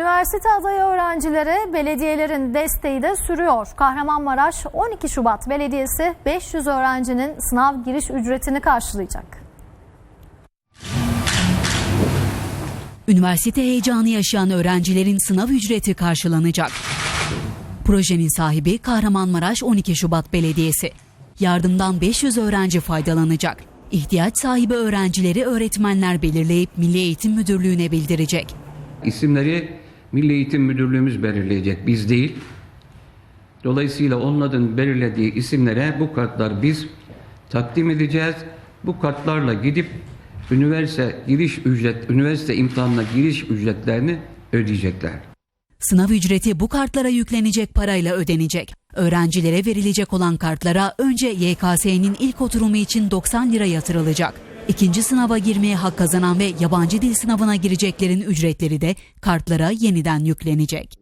Üniversite adayı öğrencilere belediyelerin desteği de sürüyor. Kahramanmaraş 12 Şubat Belediyesi 500 öğrencinin sınav giriş ücretini karşılayacak. Üniversite heyecanı yaşayan öğrencilerin sınav ücreti karşılanacak. Projenin sahibi Kahramanmaraş 12 Şubat Belediyesi. Yardımdan 500 öğrenci faydalanacak. İhtiyaç sahibi öğrencileri öğretmenler belirleyip Milli Eğitim Müdürlüğü'ne bildirecek. İsimleri Milli Eğitim Müdürlüğümüz belirleyecek, biz değil. Dolayısıyla onların belirlediği isimlere bu kartlar biz takdim edeceğiz. Bu kartlarla gidip üniversite giriş ücret, üniversite imtihanına giriş ücretlerini ödeyecekler. Sınav ücreti bu kartlara yüklenecek parayla ödenecek. Öğrencilere verilecek olan kartlara önce YKS'nin ilk oturumu için 90 lira yatırılacak. İkinci sınava girmeye hak kazanan ve yabancı dil sınavına gireceklerin ücretleri de kartlara yeniden yüklenecek.